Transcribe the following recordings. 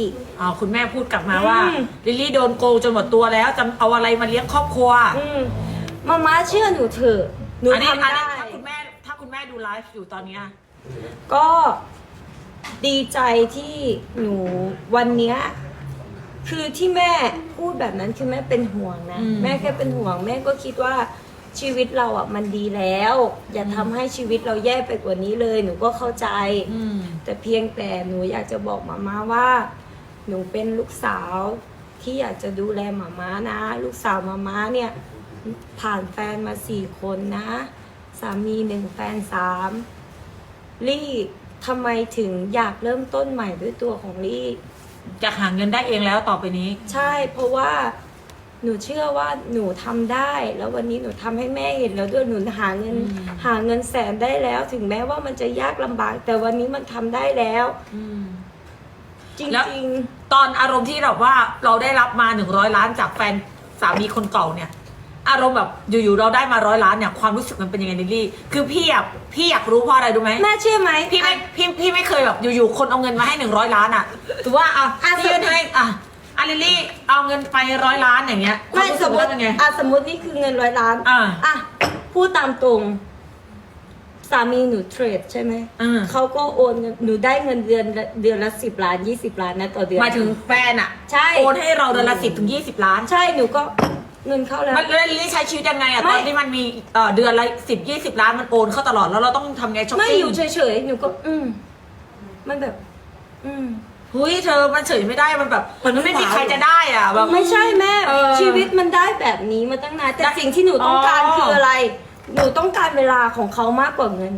อีก อ๋อคุณแม่พูดกลับมาว่าอืม ลิลลี่โดนโกงจนหมดตัวแล้วจะเอาอะไรมาเลี้ยงครอบครัวอืมมาม่าเชื่อหนูเถอะหนูอันนี้ทำอันได้นี้ถ้าคุณแม่ถ้าคุณแม่ดูไลฟ์อยู่ตอนเนี้ยก็ดีใจที่หนูวันเนี้ยคือที่แม่พูดแบบนั้นคือแม่เป็นห่วงนะ แม่แค่เป็นห่วง แม่ก็คิดว่าชีวิตเราอะมันดีแล้ว อย่าทำให้ชีวิตเราแย่ไปกว่านี้เลย หนูก็เข้าใจ อืม แต่เพียงแต่หนูอยากจะบอกมาม่าว่า หนูเป็นลูกสาวที่อยากจะดูแลมาม่านะ ลูกสาวมาม่าเนี่ยผ่านแฟนมาสี่คนนะ สามีหนึ่งแฟนสามลี่ทำไมถึงอยากเริ่มต้นใหม่ด้วยตัวของลี่ จะหาเงินได้เองแล้วต่อไปนี้ ใช่เพราะว่าหนูเชื่อว่าหนูทำได้ แล้ววันนี้หนูทำให้แม่เห็นแล้วด้วยหนูหาเงิน อืม หาเงินแสนได้แล้ว ถึงแม้ว่ามันจะยากลำบาก แต่วันนี้มันทำได้แล้ว อืม จแล้วริงตอนอารมณ์ที่แบบว่าเราได้รับมาหนึ่งร้อยล้านจากแฟนสามีคนเก่าเนี่ย อารมณ์แบบอยู่ๆเราได้มาร้อยล้านเนี่ยความรู้สึกมันเป็นยังไงลิลลี่ คือพี่อยากพี่อยากรู้เพราะอะไรรู้ไหมๆแม่เชื่อไหมพี่ไม่พี่พี่ไม่เคยแบบอยู่ๆคนเอาเงินมาให้หนึ่งร้อยล้านอะถือว่าอะอะ พี่ยื่นให้อะอะลิลลี่เอาเงินไปร้อยล้านอย่างเงี้ยความไม่รู้สสึมกมว่าติเป็นไง อะสมมตินี่คือเงินร้อยล้านอ่าอะพูดตามตรง สามีหนูเทรดใช่ไหมอ่า เขาก็โอนเงินหนูได้เงินเดือนละเดือนละสิบล้านยี่สิบล้านนะต่อเดือน หมายถึงแฟนอะใช่ โอนให้เราเดือนละสิบถึงยี่สิบล้าน ใช่หนูก็เงินเข้าแล้ว มันแล้วลิลลี่ใช้ชีวิตยังไงอะไม่ตอนที่มันมีเอ่อเดือนละสิบยี่สิบล้านมันโอนเข้าตลอดแล้วเราต้องทำไงช้อปไม่ปิ้งอยู่เฉยๆหนูก็ อืม มันแบบ อืม เฮ้ยเธอมันเฉยไม่ได้มันแบบมันไม่มีใครจะได้อะแบบ ไม่ใช่แม่เออชีวิตมันได้แบบนี้มาตั้งนานแต่ได้สิ่งที่หนูต้องการอ๋อ คืออะไร หนูต้องการเวลาของเขามากกว่าเงิน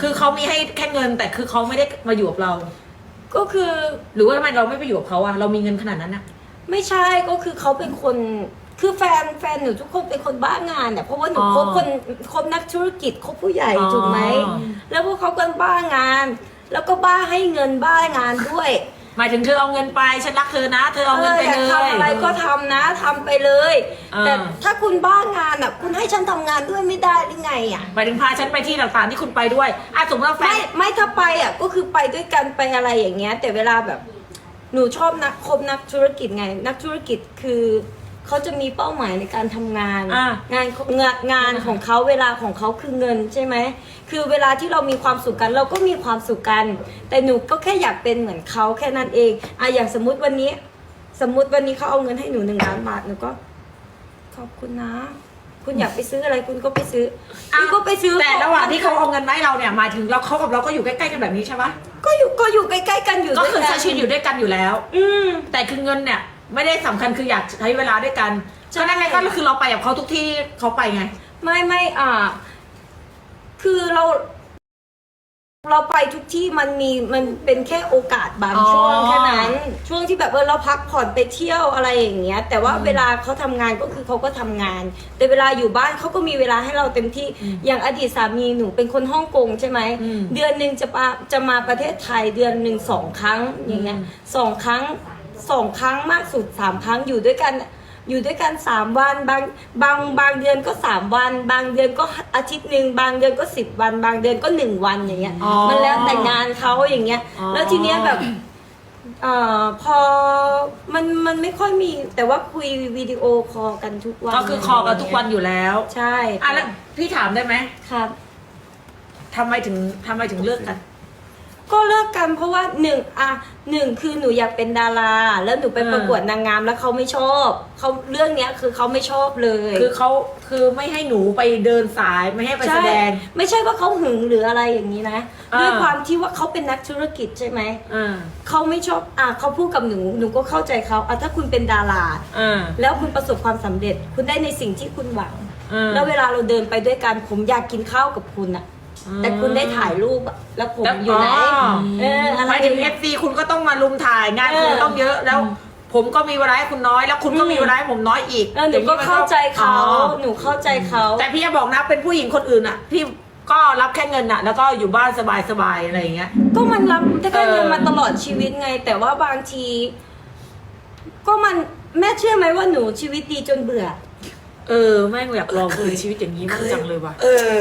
คือเขามีให้แค่เงิน แต่คือเขาไม่ได้มาอยู่กับเรา ก็คือหรือว่าทำไมเราไม่ไปอยู่กับเขาอะเรามีเงินขนาดนั้นอะไม่ใช่ก็คือเขาเป็นคนคือแฟนแฟนหนูทุกคนเป็นคนบ้างานเนี่ยเพราะว่าหนูอ๋อคบคนคบนักธุรกิจคบผู้ใหญ่อ๋อ ถูกไหมแล้วพวกเขาก็บ้างาน แล้วก็บ้าให้เงินบ้างานด้วย หมายถึงเธอเอาเงินไปฉันรักเธอนะ เธอเอาเงินไปอยากเลย ทำอะไรก็ทำนะทำไปเลยอ่าแต่ถ้าคุณบ้างานอะ คุณให้ฉันทำงานด้วยไม่ได้หรือไงอะ หมายถึงพาฉันไปที่ต่างๆที่คุณไปด้วยอะสมมติว่าแฟไม่น ไม่ถ้าไปอะก็คือไปด้วยกันไปอะไรอย่างเงี้ย แต่เวลาแบบ หนูชอบนักคบนักธุรกิจไง นักธุรกิจคือ เขาจะมีเป้าหมายในการทำงาน อะงานงานงานของเขาเวลาของเขาคือเงินใช่ไหมคือเวลาที่เรามีความสุขกันเราก็มีความสุขกัน แต่หนูก็แค่อยากเป็นเหมือนเขาแค่นั้นเองอะอย่างสมมุติวันนี้ สมมุติวันนี้เขาเอาเงินให้หนูหนึ่งล้านบาทหนูก็ ขอบคุณนะ คุณอยากไปซื้ออะไรคุณก็ไปซื้ออนี่ก็ไปซื้อแต่ระหว่างที่เขาเอาเงินมาให้เราเนี่ยหมายถึงเราเขากับเราก็อยู่ใกล้ๆกันแบบนี้ใช่ปะก็อยู่ก็อยู่ใกล้ๆกันอยู่ก็ด้วยคือใช้ชีวิตอยู่ด้วยกันอยู่แล้ว อืมแต่คือเงินเนี่ย ไม่ได้สำคัญคืออยากใช้เวลาด้วยกันใช่ ก็นั่นไงก็คือเราไปกับเขาทุกที่เขาไปไง ไม่ไม่อ่า คือเรา เราไปทุกที่มันมีมันเป็นแค่โอกาสบางอ๋อช่วงแค่นั้น ช่วงที่แบบเออเราพักผ่อนไปเที่ยวอะไรอย่างเงี้ย แต่ว่าเวลาเขาทำงานก็คือเขาก็ทำงาน แต่เวลาอยู่บ้านเขาก็มีเวลาให้เราเต็มที่ อย่างอดีตสามีหนูเป็นคนฮ่องกงใช่ไหม อืม เดือนหนึ่งจะมาจะมาประเทศไทยเดือนหนึ่งสองครั้งอย่างเงี้ยอืมสองครั้ง สองครั้งมากสุดสามครั้งอยู่ด้วยกัน อยู่ด้วยกันสามวันบางบางบางเดือนก็สามวัน บางเดือนก็อาทิตย์หนึ่งบางเดือนก็สิบวัน บางเดือนก็หนึ่งวันอย่างเงี้ย อ๋อมันแล้วแต่งานเขาอย่างเงี้ย อ๋อ แล้วทีเนี้ยแบบเอ่อพอมันมันไม่ค่อยมี แต่ว่าคุยวิดีโอคอลกันทุกวันก็คือคอกันทุกวันอยู่แล้วใช่อะแล้วพี่ถามได้ไหมครับ ทำไมถึงทำไมถึงเลิกกัน ก็เลิกกันเพราะว่าหนึ่งอะหนึ่งคือหนูอยากเป็นดารา แล้วหนูไปเออประกวดนางงามแล้วเขาไม่ชอบเขาเรื่องเนี้ยคือเขาไม่ชอบเลยคือเขาคือไม่ให้หนูไปเดินสายไม่ให้ไปแสดงใช่ไม่ใช่ว่าเขาหึงหรืออะไรอย่างนี้นะอ่าด้วยความที่ว่าเขาเป็นนักธุรกิจใช่ไหมอ่าเขาไม่ชอบอะเขาพูดกับหนูหนูก็เข้าใจเขาอะถ้าคุณเป็นดาราอ่าแล้วคุณประสบความสำเร็จ คุณได้ในสิ่งที่คุณหวังอ่าแล้วเวลาเราเดินไปด้วยกันผมอยากกินข้าวกับคุณอะอืม แต่คุณได้ถ่ายรูปอะแล้วผมแล้วอยู่ไหนอ๋อ เอออะไรหมายถึงเอฟซีคุณก็ต้องมาลุมถ่ายงานคุณเออต้องเยอะแล้ว ผมก็มีเวลาให้คุณน้อย แล้วคุณก็อืมมีเวลาให้ผมน้อยอีกเออหนูก็เข้าใจเขาอ๋อหนูเข้าใจเขาแต่พี่จะบอกนะเป็นผู้หญิงคนอื่นอะพี่ก็รับแค่เงินอะ แล้วก็อยู่บ้านสบายๆอะไรอย่างเงี้ย ก็มันรับได้แค่เงินเออมาตลอดชีวิตไง แต่ว่าบางที ก็มันแม่เชื่อไหมว่าหนูชีวิตดีจนเบื่อ เออแม่งอยากลองเคยชีวิตอย่างนี้มั่งจังเลยว่ะ เออ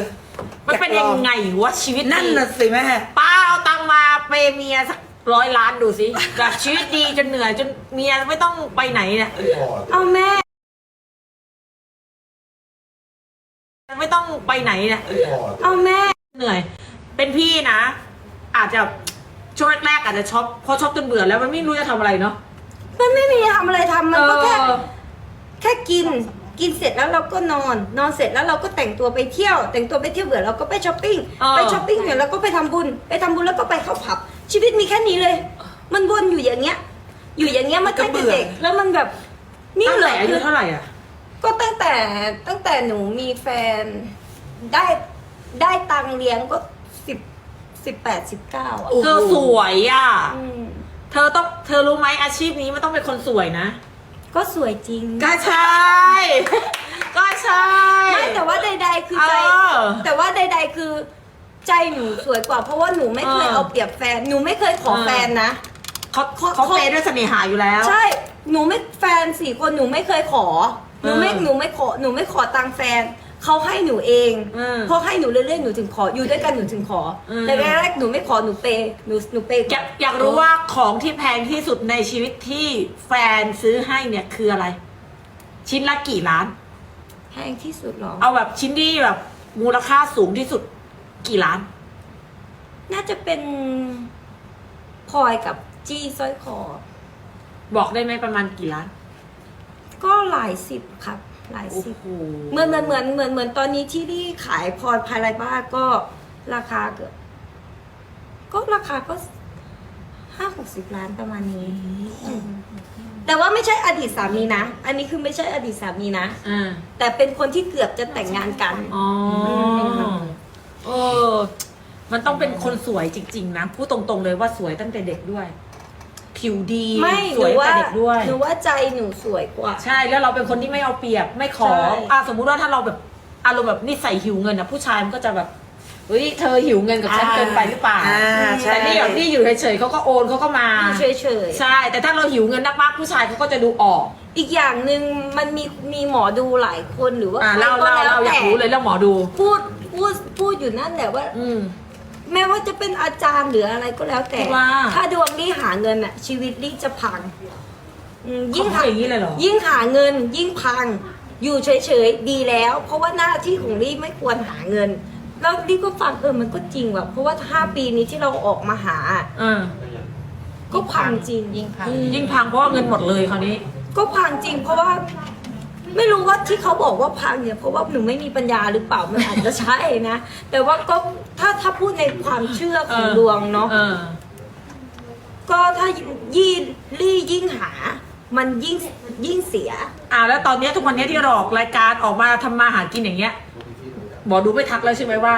มันเป็นยังไงวะชีวิตนั่นน่ะสิแม่ ป้าเอาตังค์มาเปย์เมียสักร้อยล้านดูสิจากชีวิตดีจนเหนื่อยจนเมียไม่ต้องไปไหนเนี่ยเอาแม่ ไม่ต้องไปไหนเนี่ยเอาแม่เหนื่อย เป็นพี่นะ อาจจะช่วงแรกๆอาจจะช็อปพอช็อปจนเบื่อแล้วมันไม่รู้จะทำอะไรเนาะมันไม่มีทำอะไรทำมันก็แค่เออแค่กิน กินเสร็จแล้วเราก็นอน นอนเสร็จแล้วเราก็แต่งตัวไปเที่ยว แต่งตัวไปเที่ยวเบื่อเราก็ไปช้อปปิ้งเออ ไปช้อปปิ้งเสร็จแล้วก็ไปทำบุญ ไปทำบุญแล้วก็ไปเข้าผับ ชีวิตมีแค่นี้เลย มันวนอยู่อย่างเงี้ย อยู่อย่างเงี้ยมาตั้งแต่เด็กแล้วมันแบบนี่ตั้งเหรแต่ออายุคือเท่าไหร่อะ ก็ตั้งแต่ตั้งแต่หนูมีแฟนได้ได้ตังค์เลี้ยงก็สิบสิบแปดสิบเก้าอะเธอสวยอะ อืมเธอต้องเธอรู้ไหมอาชีพนี้มันต้องเป็นคนสวยนะ ก็สวยจริงก็ใช่ก็ใช่ ไม่แต่ว่าใด ๆ คือใจเออแต่ว่าใด ๆ คือ ใจหนูสวยกว่า เพราะว่าหนูไม่เคยเออ เอาเปรียบแฟน หนูไม่เคยขอเออแฟนนะ เขาเขาเฟย์ด้วยเสน่หาอยู่แล้ว ใช่ หนูไม่แฟนสี่คนหนูไม่เคยขอ หนูไม่ เออ หนูไม่ขอ หนูไม่ขอตังค์แฟน เขาให้หนูเองเออเพราะให้หนูเรื่อยๆหนูถึงขออยู่ด้วยกันหนูถึงขอเออแต่แรกๆหนูไม่ขอหนูเปย์หนูหนูเปย์อยากอยากรู้ว่าของที่แพงที่สุดในชีวิตที่แฟนซื้อให้เนี่ยคืออะไร ชิ้นละกี่ล้าน แพงที่สุดเหรอเอาแบบชิ้นที่แบบมูลค่าสูงที่สุดกี่ล้าน น่าจะเป็นพลอยกับจี้สร้อยคอ บอกได้ไหมประมาณกี่ล้าน ก็หลายสิบครับ หลายสิบโหเหมือนเหมือนเหมือนเหมือนเหมือนตอนนี้ที่ที่ขายพรพายไรบ้าก็ราคาเกือบก็ราคาก็ห้าหกสิบล้านประมาณนี้อืมแต่ว่าไม่ใช่อดีตสามีนะ อันนี้คือไม่ใช่อดีตสามีนะอ่าแต่เป็นคนที่เกือบจะแต่งงานกัน อ๋อเออ มันต้องเป็นคนสวยจริง ๆ นะ พูดตรงๆเลยว่าสวยตั้งแต่เด็กด้วย ผิวดีไม่หสนูวยตั้งว่าแต่เด็กด้วย หนูว่าใจหนูสวยกว่า ใช่แล้วเราเป็นคนที่ไม่เอาเปรียบไม่ขอใช่ อะสมมุติว่าถ้าเราแบบอารมณ์แบบนิสัยหิวเงินอะผู้ชายมันก็จะแบบเฮ้ยเธอหิวเงินกับฉันอ่าเกินไปหรือเปล่าอ่าใช่ แต่นี่แบบนี่อยู่เฉยๆเขาก็โอนเขาก็มาอยู่เฉยๆ ใช่ แต่ถ้าเราหิวเงินมากๆผู้ชายเขาก็จะดูออก อีกอย่างหนึ่งมันมีมีหมอดูหลายคนหรือว่าอ่าใครเล่าก็เล่าแล้วเล่าอยากแต่รู้เลยแล้วหมอดู พูดพูดพูดอยู่นั่นแหละว่า อืม แม้ว่าจะเป็นอาจารย์หรืออะไรก็แล้วแต่ ว่า ถ้าดวงลี่หาเงินอะชีวิตลี่จะพังอืมยิ่งเขาพูดอย่างนี้เลยเหรอ ยิ่งหาเงินยิ่งพัง อยู่เฉยๆ ดีแล้ว เพราะว่าหน้าที่ของลี่ไม่ควรหาเงิน แล้วลี่ก็ฟังเออมันก็จริงว่ะเพราะว่าห้าปีนี้ที่เราออกมาหาอ่าก็พังจริงยิ่งพังยิ่งพังเพราะว่าเงินหมดเลยคราวนี้ ก็พังจริง เพราะว่า ไม่รู้ว่าที่เขาบอกว่าพังเนี่ยเพราะว่าหนูไม่มีปัญญาหรือเปล่ามันอาจจะใช่นะ แต่ว่าก็ถ้าถ้าพูดในความเชื่อของเออดวงเนาะเออก็ถ้ายิ่งลี่ยิ่งหา มันยิ่งยิ่งเสีย อ่าแล้วตอนเนี้ยทุกวันเนี้ยที่เราออกรายการออกมาทำมาหากินอย่างเงี้ยหมอดูไม่ทักแล้วใช่ไหมว่า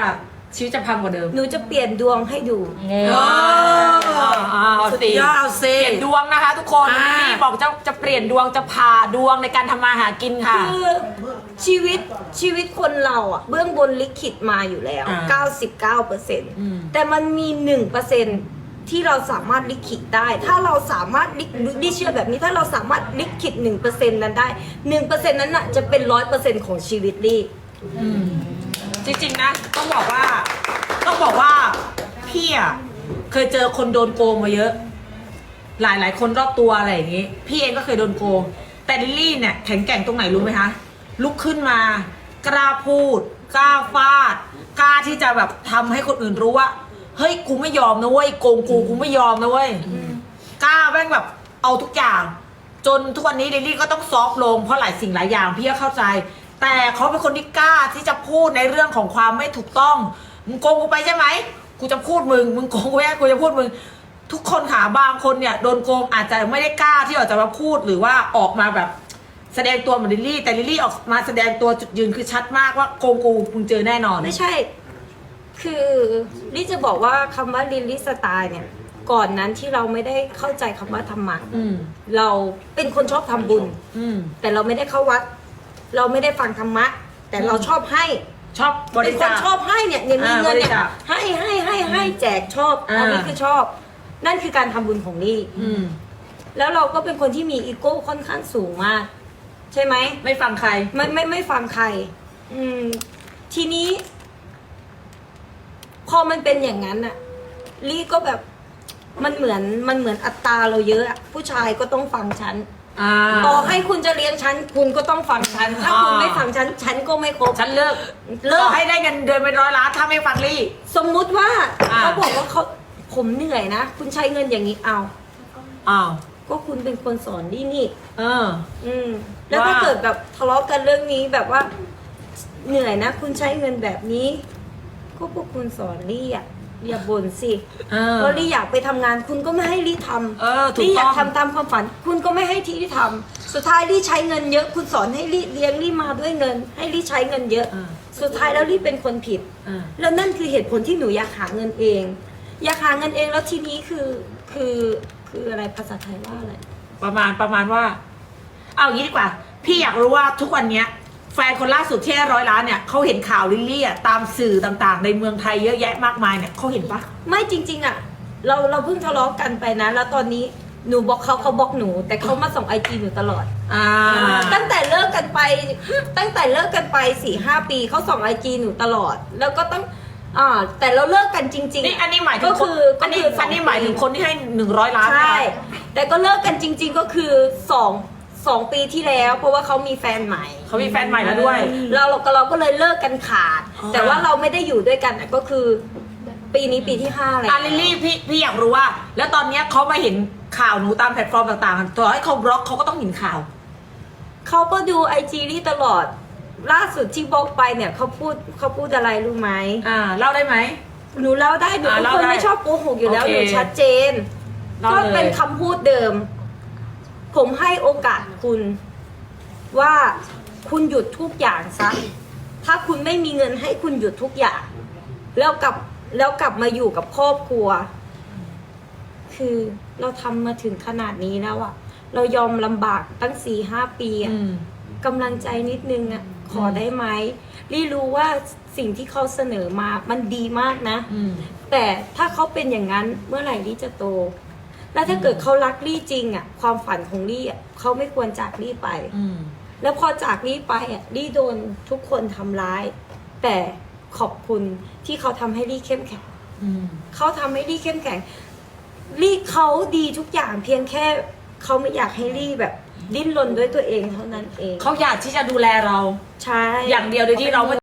ชีวิตจะพังกว่าเดิมหนูจะเปลี่ยนดวงให้ดูอ๋อเอาสุดสิยอดเอาสิเปลี่ยนดวงนะคะ ทุกคนอ่า นี่บอกจะจะเปลี่ยนดวงจะผ่าดวงในการทำมาหากินค่ะ คือชีวิตชีวิตคนเราอะเบื้องบนลิขิตมาอยู่แล้ว อ่า99เปอร์เซ็นต์อืมแต่มันมี1เปอร์เซ็นต์ที่เราสามารถลิขิตได้ ถ้าเราสามารถลิลิเชื่อแบบนี้ถ้าเราสามารถลิขิต1เปอร์เซ็นต์นั้นได้1เปอร์เซ็นต์นั้นน่ะจะเป็นร้อยเปอร์เซ็นต์ของชีวิตลี่อืม จริงๆนะ ต้องบอกว่า ต้องบอกว่าพี่อะเคยเจอคนโดนโกงมาเยอะ หลายหลายๆคนรอบตัวอะไรอย่างงี้ พี่เองก็เคยโดนโกง แต่ลิลลี่เนี่ยแข็งแกร่งตรงไหนรู้ไหมคะ ลุกขึ้นมากล้าพูดกล้าฟาดกล้าที่จะแบบทำให้คนอื่นรู้ว่าเฮ้ยกูไม่ยอมนะเว้ยโกงกูกูไม่ยอมนะเว้ยกล้าแม่งแบบเอาทุกอย่าง จนทุกวันนี้ลิลลี่ก็ต้องซอฟต์ลงเพราะหลายสิ่งหลายอย่างพี่ก็เข้าใจ แต่เขาเป็นคนที่กล้าที่จะพูดในเรื่องของความไม่ถูกต้อง มึงโกงกูไปใช่ไหม กูจะพูดมึง มึงโกงกูแย่กูจะพูดมึง ทุกคนค่ะบางคนเนี่ยโดนโกงอาจจะไม่ได้กล้าที่จะมาพูดหรือว่าออกมาแบบแสดงตัวเหมือนลิลลี่ แต่ลิลลี่ออกมาแสดงตัวจุดยืนคือชัดมากว่าโกงกูมึงเจอแน่นอน ไม่ใช่ คือลี่จะบอกว่าคำว่าลิลลี่สไตล์เนี่ย ก่อนนั้นที่เราไม่ได้เข้าใจคำว่าธรรมะอืม เราเป็นคนชอบทำบุญ อืม แต่เราไม่ได้เข้าวัด เราไม่ได้ฟังธรรมะ แต่เราชอบให้ชอบบเป็รินคจานค ชอบให้เนี่ยเนี่ยมีอ่าเงินเนี่ยบริจาคให้ให้ให้ให้แจกชอบอ่า อันนี้คือชอบ นั่นคือการทำบุญของลี่อืม แล้วเราก็เป็นคนที่มีอีโก้ค่อนข้างสูงมาก ใช่ไหม ไม่ฟังใคร ไม่ไม่ไม่ฟังใคร อืม ทีนี้ พอมันเป็นอย่างนั้นอะลี่ก็แบบ มันเหมือนมันเหมือนอัตราเราเยอะอะผู้ชายก็ต้องฟังฉัน อ่า ต่อให้คุณจะเลี้ยงฉัน คุณก็ต้องฟังฉัน ถ้าคุณอ่า ไม่ฟังฉัน ฉันก็ไม่ครบฉันเลิกเลิกต่อให้ได้เงินเดือนเป็นร้อยล้านถ้าไม่ฟังลี่ สมมุติว่าอ่า เขาบอกว่าเขาผมเหนื่อยนะ คุณใช้เงินอย่างนี้เอา อ้าวก็คุณเป็นคนสอนนี่นี่ เออ อืม แล้วถ้าว่า เกิดแบบทะเลาะกันเรื่องนี้แบบว่า เหนื่อยนะ คุณใช้เงินแบบนี้ ก็พวกคุณสอนลี่อะ อย่าบ่นสิเออ เพราะลี่อยากไปทำงานคุณก็ไม่ให้ลี่ทำเออถูกลี่อยากต้องทำตามความฝัน คุณก็ไม่ให้ที่ลี่ทำสุดท้ายลี่ใช้เงินเยอะ คุณสอนให้ลี่เลี้ยงลี่มาด้วยเงิน ให้ลี่ใช้เงินเยอะอ่าสุดท้ายแล้วลี่เป็นคนผิดอ่าแล้วนั่นคือเหตุผลที่หนูอยากหาเงินเอง อยากหาเงินเองแล้วทีนี้คือคือคืออะไรภาษาไทยว่าอะไร ประมาณประมาณว่า เอาอย่างนี้ดีกว่า พี่อยากรู้ว่าทุกวันเนี้ย แฟนคนล่าสุดที่ได้ร้อยล้านเนี่ยเขาเห็นข่าวลิลลี่อะตามสื่อต่างๆ ในเมืองไทยเยอะแยะมากมายเนี่ยเขาเห็นปะไม่จริง ๆอะเราเราเพิ่งทะเลาะกันไปนะ แล้วตอนนี้หนูบอกเขาเขาบอกหนู แต่เขามาส่งไอจีหนูตลอด อ่าตั้งแต่เลิกกันไป ตั้งแต่เลิกกันไปสี่ห้าปีเขาส่งไอจีหนูตลอด แล้วก็ต้องอ่าแต่เราเลิกกันจริงๆนี่อันนี้หมายถึก็งคคืนออันนี้ก็คือันนี้หมายถึงคนที่ให้หนึ่งร้อยล้านใช่นะคะแต่ก็เลิกกันจริง ๆ ก็คือสอง สองปีที่แล้ว เพราะว่าเขามีแฟนใหม่เขามีแฟนใหม่แล้วด้วย เราเราก็เราก็เลยเลิกกันขาด อ๋อ แต่ว่าเราไม่ได้อยู่ด้วยกันอะก็คือ ปีนี้ปีที่ห้าแล้วอะลิลลี่พี่พี่อยากรู้ว่า แล้วตอนเนี้ยเขามาเห็นข่าวหนูตามแพลตฟอร์มต่างๆต่อให้เขาบล็อกเขาก็ต้องเห็นข่าว เขาก็ดูไอจีนี่ตลอด ล่าสุดที่บล็อกไปเนี่ยเขาพูดเขาพูดอะไรรู้ไหมอ่าเล่าได้ไหม หนูเล่าได้หนูอ่าเป็นเล่าคนได้ไม่ชอบโกหกอยู่แล้วโอเคหนูชัดเจน เล่าก็เลย เป็นคำพูดเดิม ผมให้โอกาสคุณว่าคุณหยุดทุกอย่างซะ ถ้าคุณไม่มีเงินให้คุณหยุดทุกอย่าง แล้วกลับแล้วกลับมาอยู่กับครอบครัว คือเราทำมาถึงขนาดนี้แล้วอะเรายอมลำบากตั้งสี่ห้าปีอะอืมกำลังใจนิดนึงอะขออืมได้ไหมลี่รู้ว่าสิ่งที่เขาเสนอมามันดีมากนะอืมแต่ถ้าเขาเป็นอย่างนั้นเมื่อไหร่ลี่จะโต แล้วถ้าเกิดเขารักลี่จริงอะความฝันของลี่อะเขาไม่ควรจากลี่ไป อืม แล้วพอจากลี่ไปอะลี่โดนทุกคนทำร้าย แต่ขอบคุณที่เขาทำให้ลี่เข้มแข็ง อืม เขาทำให้ลี่เข้มแข็งลี่เขาดีทุกอย่างเพียงแค่เขาไม่อยากให้ลี่แบบ ดิ้นรนด้วยตัวเองเท่านั้นเอง เขาอยากที่จะดูแลเรา ใช่ อย่างเดียวโดยที่เราไม่